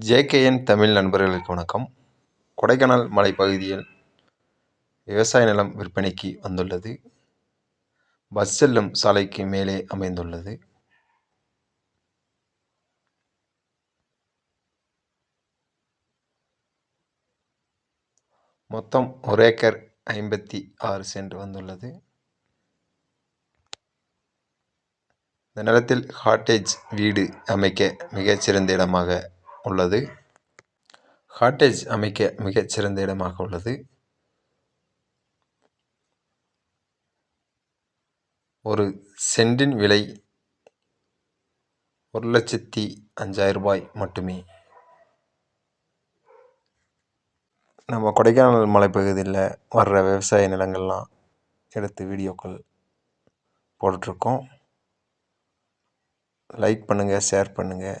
JKN Tamil நண்பர்களுக்கு வணக்கம். கொடைக்கானல் மலைப்பகுதியில் விவசாய நிலம் விற்பனைக்கு வந்துள்ளது. பஸ் செல்லும் சாலைக்கு மேலே அமைந்துள்ளது. மொத்தம் ஒரு ஏக்கர் ஐம்பத்தி ஆறு சென்ட் வந்துள்ளது. இந்த நிலத்தில் ஹாட்டேஜ் வீடு அமைக்க மிகச்சிறந்த இடமாக உள்ளது. காட்டேஜ் அமைக்க மிகச்சிறந்த இடமாக உள்ளது. ஒரு சென்டின் விலை ஒரு லட்சத்தி அஞ்சாயிரம் ரூபாய் மட்டுமே. நம்ம கொடைக்கானல் மலைப்பகுதியில் வர்ற விவசாய நிலங்கள்லாம் எடுத்து வீடியோக்கள் போட்டுட்ருக்கோம் லைக் பண்ணுங்கள் ஷேர் பண்ணுங்கள்